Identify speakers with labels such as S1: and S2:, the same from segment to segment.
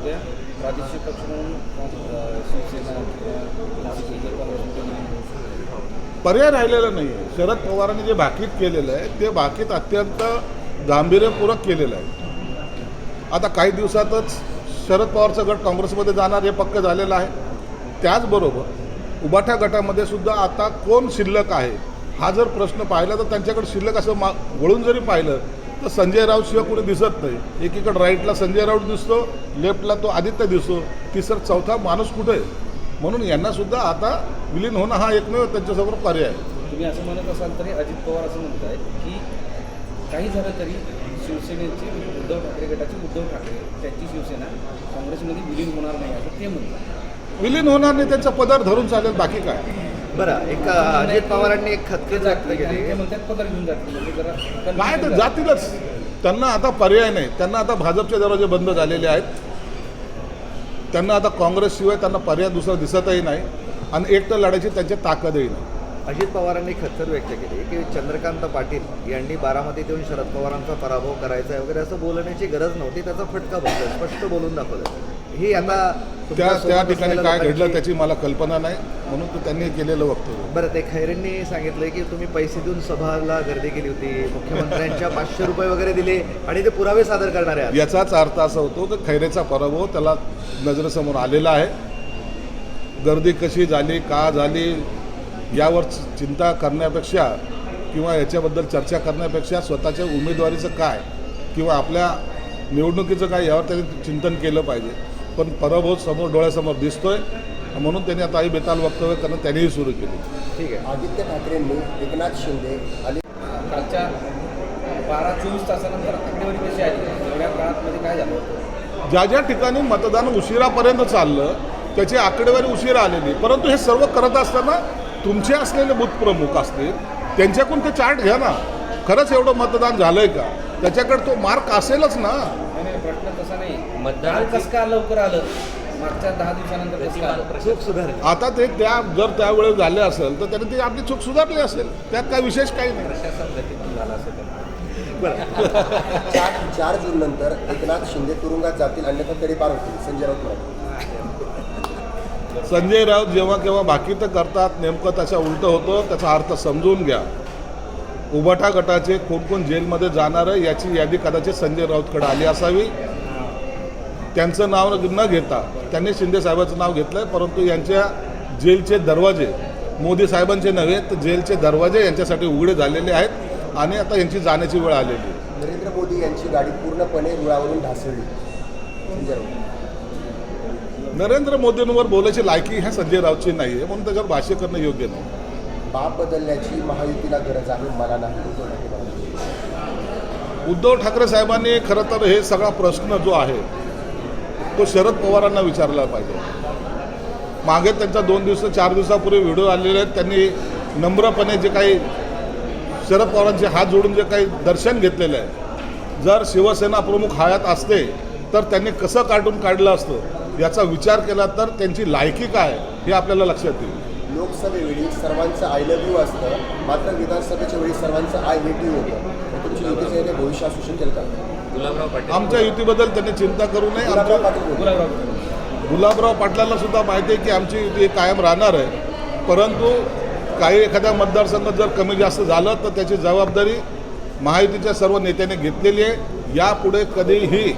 S1: म्हणजे उद्या प्रादेशिक पक्ष म्हणून शिवसेना
S2: पर्याय राहिलेला नाही आहे शरद पवारांनी जे भाकीत केलेलं आहे ते भाकीत अत्यंत गांभीर्यपूर्वक केलेलं आहे. आता काही दिवसातच शरद पवारचा गट काँग्रेसमध्ये जाणार हे पक्क झालेलं आहे. त्याचबरोबर उबाठा गटामध्ये सुद्धा आता कोण शिल्लक आहे हा जर प्रश्न पाहिला तर त्यांच्याकडे शिल्लक असं मा वळून जरी पाहिलं तर संजय राऊत शिवाय कोणी दिसत नाही. एकीकडे राईटला संजय राऊत दिसतो लेफ्टला तो आदित्य दिसतो. तिसरा चौथा माणूस कुठे आहे? म्हणून यांना सुद्धा आता विलीन होणं हा एकमेव त्यांच्यासमोर पर्याय आहे.
S1: तुम्ही असं म्हणत असाल तरी अजित पवार असं म्हणतायत की काही झालं तरी शिवसेनेचे उद्धव ठाकरे गटाचे उद्धव ठाकरे त्यांची शिवसेना काँग्रेसमध्ये विलीन होणार नाही असं ते म्हणतात.
S2: विलीन होणार नाही त्यांचा पदार धरून चालेल बाकी काय?
S3: बरं एक अजित पवारांनी एक खतके व्यक्त केली.
S1: म्हणजे जरा
S2: काय तर. जातीलच. त्यांना आता पर्याय नाही. त्यांना आता भाजपचे दरवाजे बंद झालेले आहेत. त्यांना आता काँग्रेसशिवाय त्यांना पर्याय दुसरा दिसतही नाही. आणि एकटं लढायची त्यांची ताकदही नाही.
S3: अजित पवारांनी खतखत व्यक्त केली की चंद्रकांत पाटील यांनी बारामतीत येऊन शरद पवारांचा पराभव करायचा आहे वगैरे असं बोलण्याची गरज नव्हती. त्याचा फटका बसला स्पष्ट बोलून दाखवलं. ही आता
S2: त्या त्या ठिकाणी काय घडलं त्याची मला कल्पना नाही म्हणून तो त्यांनी केलेलं वक्तव्य.
S3: बरं ते खैरेंनी सांगितलंय की तुम्ही पैसे देऊन सभाला गर्दी केली होती मुख्यमंत्र्यांच्या पाचशे रुपये वगैरे दिले आणि ते पुरावे सादर करणार आहे
S2: याचाच अर्थ असा होतो की खैरेचा पराभव त्याला नजरेसमोर आलेला आहे. गर्दी कशी झाली का झाली यावर चिंता करण्यापेक्षा किंवा याच्याबद्दल चर्चा करण्यापेक्षा स्वतःच्या उमेदवारीचं काय किंवा आपल्या निवडणुकीचं काय यावर त्यांनी चिंतन केलं पाहिजे. पण पराभव समोर डोळ्यासमोर दिसतोय. म्हणून त्यांनी आता आई बेताल वक्तव्य करणं त्यांनीही सुरू केली.
S3: ठीक आहे.
S4: आदित्य ठाकरेंनी एकनाथ शिंदे आणि
S1: कालच्या बारा चोवीस तासानंतर आकडेवारी कशी आली? एवढ्या काळात काय झालं
S2: ज्या ज्या ठिकाणी मतदान उशिरापर्यंत चाललं त्याची आकडेवारी उशिरा आलेली. परंतु हे सर्व करत असताना तुमचे असलेले बूथ प्रमुख असतील त्यांच्याकडून ते चार्ट घ्या ना. खरंच एवढं मतदान झालंय का? त्याच्याकडे तो मार्क असेलच ना.
S1: नाही. मतदान कसं का लवकर आलं? मागच्या दहा दिवसानंतर कसं काय आलं?
S3: चूक सुधारली.
S2: आता ते त्या जर त्यावेळेस झाले असेल तर त्याने ती आपली चूक सुधारली असेल. त्यात काय विशेष काही नाही.
S1: प्रशासन गतीतून झालं
S4: चार चार जून नंतर एकनाथ शिंदे तुरुंगात जातील अन्यथा तरी पार होतील. संजय राऊत म्हणाले.
S2: संजय राऊत जेव्हा केव्हा बाकी तर करतात नेमकं त्याच्या उलटं होतं त्याचा अर्थ समजून घ्या. उबाठा गटाचे कोण कोण जेलमध्ये जाणार आहे याची यादी कदाचित संजय राऊतकडे आली असावी. त्यांचं नाव न घेता त्यांनी शिंदे साहेबाचं नाव घेतलं आहे परंतु यांच्या जेलचे दरवाजे मोदी साहेबांचे नव्हे तर जेलचे दरवाजे यांच्यासाठी उघडे झालेले आहेत आणि आता यांची जाण्याची वेळ आलेली आहे.
S4: नरेंद्र मोदी यांची गाडी पूर्णपणे रुळावरून ढासळली.
S2: नरेंद्र मोदींवर बोलायची लायकी ह्या संजय राऊतची नाही आहे म्हणून त्याच्यावर भाष्य करणं योग्य नाही.
S4: बाप बदलण्याची महायुतीला गरज आहे मला नाही. उद्धव ठाकरे
S2: साहेबांनी खरं तर हे सगळा प्रश्न जो आहे तो शरद पवारांना विचारला पाहिजे. मागे त्यांचा दोन दिवस चार दिवसापूर्वी व्हिडिओ आलेले आहेत. त्यांनी नम्रपणे जे काही शरद पवारांचे हात जोडून जे काही दर्शन घेतलेलं आहे. जर शिवसेना प्रमुख हयात असते तर त्यांनी कसं कार्टून काढलं असतं याचा विचार केला तर त्यांची लायकी काय हे आपल्याला लक्षात येईल.
S4: लोकसभेवेळी सर्वांचं आय लव्ह यू असतं मात्र विधानसभेच्या वेळी सर्वांचं आय हेट यू होतं. तुमची युतीचे भविष्य असू शकेल का?
S1: गुलाबराव पाटील.
S2: आमच्या युतीबद्दल त्यांनी चिंता करू नये.
S4: गुलाबराव पाटील.
S1: गुलाबराव पाटील.
S2: गुलाबराव पाटलांना सुद्धा माहिती आहे की आमची युती कायम राहणार आहे. परंतु काही एखाद्या मतदारसंघात जर कमी जास्त झालं तर त्याची जबाबदारी महायुतीच्या सर्व नेत्यांनी घेतलेली आहे. यापुढे कधीही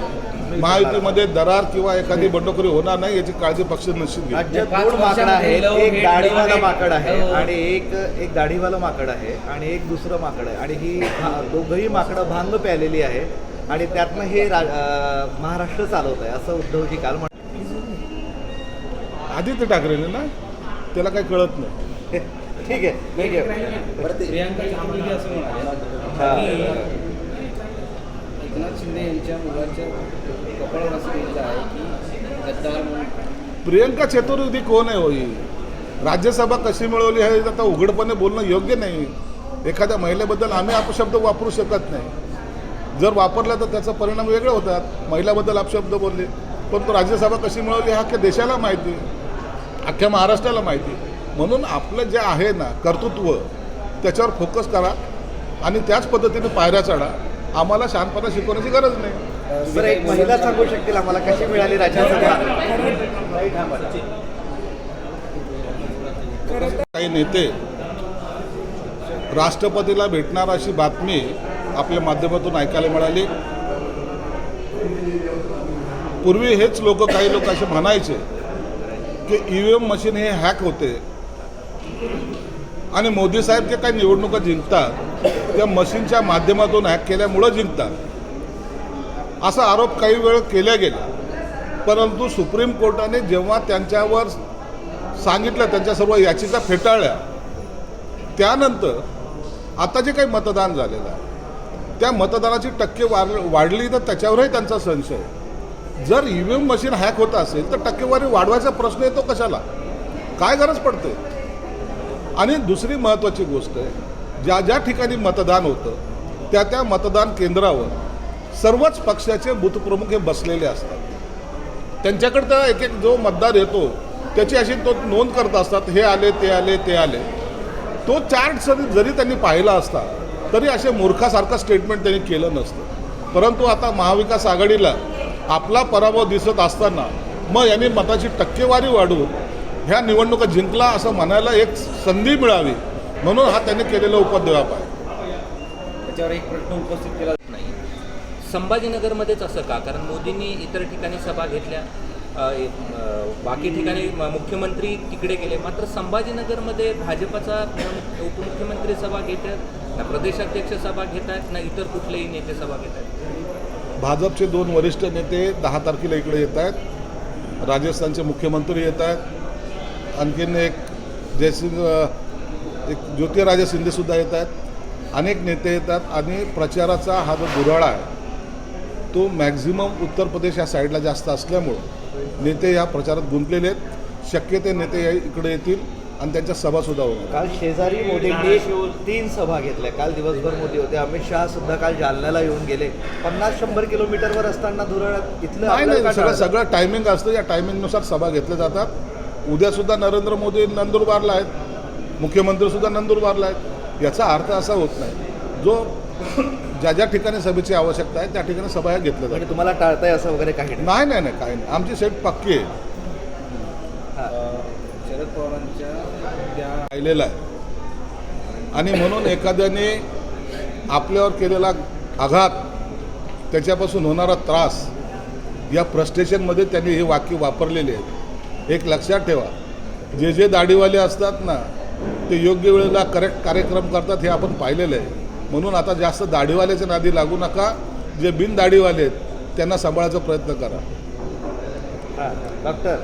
S2: महायुतीमध्ये दरार किंवा एखादी बंडखोरी होणार नाही याची काळजी पक्ष निश्चित
S3: दोन माकड आहेत. एक दाढीवाला माकड आहे. आणि एक एक दाढीवाला माकड आहे आणि एक दुसरं माकड आहे. आणि ही दोघंही माकडं भांग प्यालेली आहे आणि त्यातनं हे रा- महाराष्ट्र चालवत आहे असं उद्धवजी काल म्हण
S2: आदित्य ठाकरेने ना त्याला काही कळत नाही.
S3: ठीक आहे ठीक आहे.
S1: प्रियांका असं म्हणाले.
S3: हा.
S1: एकनाथ शिंदे यांच्या मुलाच्या कपाळावर असं लिहिलं आहे की गद्दार म्हणून.
S2: प्रियंका चतुर्वेदी कोण आहे होई राज्यसभा कशी मिळवली हे आता उघडपणे बोलणं योग्य नाही. एखाद्या महिलेबद्दल आम्ही अपशब्द वापरू शकत नाही. जर वापरला तर त्याचा परिणाम वेगळे होतात महिलाबद्दल अपशब्द बोलले. पण तो राज्यसभा कशी मिळवली हा अख्ख्या देशाला माहिती अख्ख्या महाराष्ट्राला माहिती म्हणून आपलं जे आहे ना कर्तृत्व त्याच्यावर फोकस करा आणि त्याच पद्धतीने पायऱ्या चढा. आम्हाला शांतपणा शिकवण्याची गरज नाही.
S3: सर एक महिला सांगू शकतील आम्हाला कशी मिळाली राज्यसभा?
S2: काही नेते राष्ट्रपतीला भेटणार अशी बातमी आपल्या माध्यमातून ऐकायला मिळाली. पूर्वी हेच लोक काही लोक असे म्हणायचे की ई व्ही एम मशीन हे हॅक होते. आणि मोदी साहेब जे काही निवडणुका जिंकतात त्या मशीनच्या माध्यमातून हॅक केल्यामुळं जिंकतात. असा आरोप काही वेळ केल्या गेला. परंतु सुप्रीम कोर्टाने जेव्हा त्यांच्यावर सांगितलं त्यांच्या सर्व याचिका फेटाळल्या त्यानंतर आता जे काही मतदान झालेलं आहे त्या मतदानाची टक्के वाढ वाढली तर त्याच्यावरही त्यांचा संशय आहे. जर E V M machine hack होत असेल तर टक्केवारी वाढवायचा प्रश्न येतो कशाला? काय गरज पडते? आणि दुसरी महत्त्वाची गोष्ट आहे ज्या ज्या ठिकाणी मतदान होतं त्या त्या मतदान केंद्रावर सर्वच पक्षाचे बूथप्रमुख हे बसलेले असतात. त्यांच्याकडे तर एक एक जो मतदार येतो त्याची अशी तो नोंद करत असतात हे आले ते आले ते आले. तो चार्ट जरी जरी त्यांनी पाहिला असता तरी असे मूर्खासारखं स्टेटमेंट त्यांनी केलं नसतं. परंतु आता महाविकास आघाडीला आपला पराभव दिसत असताना मग यांनी मताची टक्केवारी वाढवून ह्या निवडणुका जिंकला असं म्हणायला एक संधी मिळावी म्हणून हा त्यांनी केलेला उपद्व्याप आहे.
S1: त्याच्यावर एक प्रश्न उपस्थित केला
S5: नाही. संभाजीनगरमध्येच असं का? कारण मोदींनी इतर ठिकाणी सभा घेतल्या. बाकी ठिकाणी मुख्यमंत्री तिकडे गेले. मात्र संभाजीनगरमध्ये भाजपचा उपमुख्यमंत्री सभा घेतल्या. ना प्रदेशाध्यक्ष सभा घेत आहेत ना इतर कुठलेही नेते सभा घेत आहेत
S2: भाजपचे दोन वरिष्ठ नेते दहा तारखेला इकडे येत आहेत राजस्थानचे मुख्यमंत्री येत आहेत आणखीन एक जयसिंग एक ज्योतिराजे शिंदेसुद्धा येत आहेत अनेक नेते येतात आणि प्रचाराचा हा जो गुराळा आहे तो मॅक्झिमम उत्तर प्रदेश या साईडला जास्त असल्यामुळं नेते या प्रचारात गुंतलेले आहेत. शक्य ते नेते या इकडे येतील. आणि त्यांच्या सभासुद्धा होणार.
S3: काल शेजारी मोदींनी तीन सभा घेतल्या. काल दिवसभर मोदी होते. अमित शहा सुद्धा काल जालन्याला येऊन गेले. पन्नास शंभर किलोमीटरवर असताना धुरळात इथलं
S2: नाही नाही सगळं? सगळं टायमिंग असतं. या टायमिंगनुसार सभा घेतल्या जातात. उद्यासुद्धा नरेंद्र मोदी नंदुरबारला आहेत. मुख्यमंत्रीसुद्धा नंदुरबारला आहेत. याचा अर्थ असा होत नाही. जो ज्या ज्या ठिकाणी सभेची आवश्यकता आहे त्या ठिकाणी सभा घेतल्या
S3: म्हणजे
S2: जातात.
S3: तुम्हाला टाळताय असं वगैरे काही नाही.
S2: नाही नाही नाही काही नाही. आमची सेट पक्की आहे.
S1: शरद पवारांच्या त्या
S2: राहिलेला आहे आणि म्हणून एखाद्याने आपल्यावर केलेला आघात त्याच्यापासून होणारा त्रास या फ्रस्ट्रेशनमध्ये त्यांनी हे वाक्य वापरलेले आहेत. एक लक्षात ठेवा जे जे दाढीवाले असतात ना ते योग्य वेळेला करेक्ट कार्यक्रम करतात हे आपण पाहिलेलं आहे. म्हणून आता जास्त दाढीवाल्याच्या नादी लागू नका जे बिन दाढीवाले आहेत त्यांना सांभाळायचा प्रयत्न करा.
S3: डॉक्टर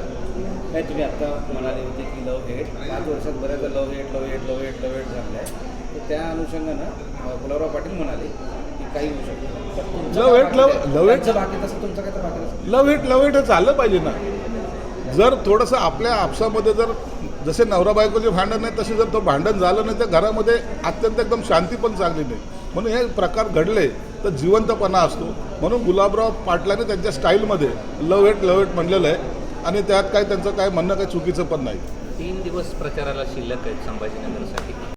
S1: नाही तुम्ही आता म्हणाले होते की लव हेट पाच वर्षात बऱ्याचदा love hate love hate love hate love hate झालं आहे तर त्या अनुषंगानं गुलाबराव पाटील म्हणाले की काही होऊ शकतं. तुमचं
S2: Love
S1: काय
S2: hate, love-
S1: बाकी- तसं तुमचं काय तर बाकी.
S2: लव हिट लव हिट झालं पाहिजे ना. जर थोडंसं आपल्या आपसामध्ये जर जसे नवरा बायकोचे भांडण आहे तसे जर तो भांडण झालं नाही तर घरामध्ये अत्यंत एकदम शांती पण चांगली नाही. म्हणून हे प्रकार घडले तर जिवंतपणा असतो. म्हणून गुलाबराव पाटलाने त्यांच्या स्टाईलमध्ये लव हेट लव हेट म्हणलेलं आहे. आणि त्यात काय त्यांचं काय म्हणणं काही चुकीचं पण नाही.
S5: तीन दिवस प्रचाराला शिल्लक आहेत संभाजीनगरसाठी.